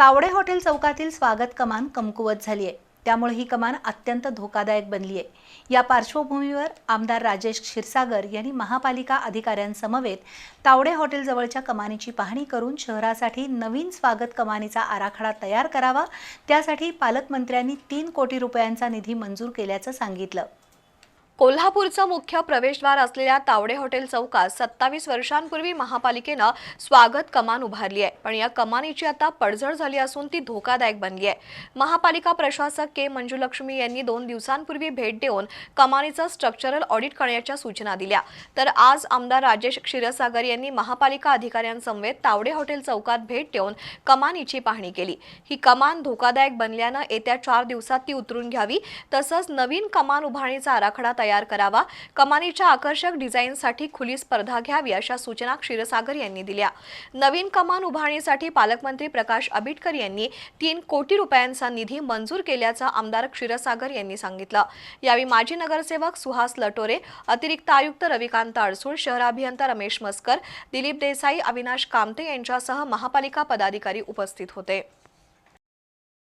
Tawde hotel चौकातील स्वागत कमान कमकुवत झाली आहे त्यामुळे ही कमान अत्यंत धोकादायक बनली आहे या पार्श्वभूमीवर आमदार राजेश क्षीरसागर यांनी महापालिका अधिकाऱ्यांसमवेत तावडे हॉटेलजवळच्या कमानीची पाहणी करून शहरासाठी नवीन स्वागत कमानीचा आराखडा तयार करावा. त्यासाठी पालकमंत्र्यांनी तीन कोटी रुपयांचा निधी मंजूर केल्याचं सांगितलं. कोल्हापूरचं मुख्य प्रवेशद्वार असलेल्या तावडे हॉटेल चौकात सत्तावीस वर्षांपूर्वी महापालिकेनं स्वागत कमान उभारली आहे. पण या कमानीची आता पडझड झाली असून ती धोकादायक बनली आहे. महापालिका प्रशासक के मंजुलक्ष्मी यांनी दोन दिवसांपूर्वी भेट देऊन कमानीचं स्ट्रक्चरल ऑडिट करण्याच्या सूचना दिल्या. तर आज आमदार राजेश क्षीरसागर यांनी महापालिका अधिकाऱ्यांसमवेत तावडे हॉटेल चौकात भेट देऊन कमानीची पाहणी केली. ही कमान धोकादायक बनल्यानं येत्या चार दिवसात ती उतरून घ्यावी. तसंच नवीन कमान उभारणीचा आराखडा तयार करावा. कमानीच्या आकर्षक डिझाईनसाठी खुली स्पर्धा घ्यावी अशा सूचना क्षीरसागर यांनी दिल्या. नवीन कमान उभारणीसाठी पालकमंत्री प्रकाश आबिटकर यांनी तीन कोटी रुपयांचा निधी मंजूर केल्याचं आमदार क्षीरसागर यांनी सांगितलं. यावेळी माजी नगरसेवक सुहास लटोरे अतिरिक्त आयुक्त रविकांत अडसूळ शहर अभियंता रमेश मस्कर दिलीप देसाई अविनाश कामते यांच्यासह महापालिका पदाधिकारी उपस्थित होते.